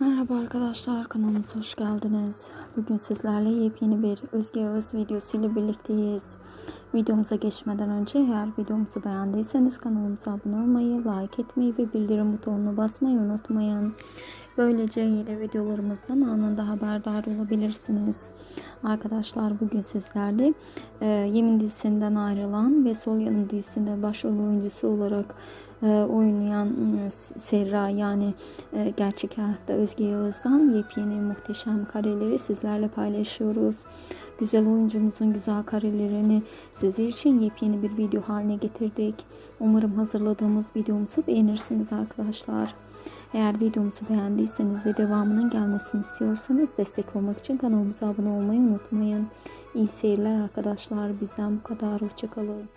Merhaba arkadaşlar kanalımıza hoş geldiniz. Bugün sizlerle yepyeni bir Özge Öz videosu ile birlikteyiz. Videomuza geçmeden önce eğer videomuzu beğendiyseniz kanalımıza abone olmayı, like etmeyi ve bildirim butonuna basmayı unutmayın. Böylece yeni videolarımızdan anında haberdar olabilirsiniz. Arkadaşlar bugün sizlerle e, Yemin dizisinden ayrılan ve Sol Yanım dizisinde başrol oyuncusu olarak e, oynayan e, Serra yani e, gerçek hayatta Özge Yağız'dan yepyeni muhteşem kareleri sizlerle paylaşıyoruz. Güzel oyuncumuzun güzel karelerini sizler için yepyeni bir video haline getirdik. Umarım hazırladığımız videomuzu beğenirsiniz arkadaşlar. Eğer videomuzu beğendiyseniz ve devamının gelmesini istiyorsanız destek olmak için kanalımıza abone olmayı unutmayın. İyi seyirler arkadaşlar. Bizden bu kadar. Hoşçakalın.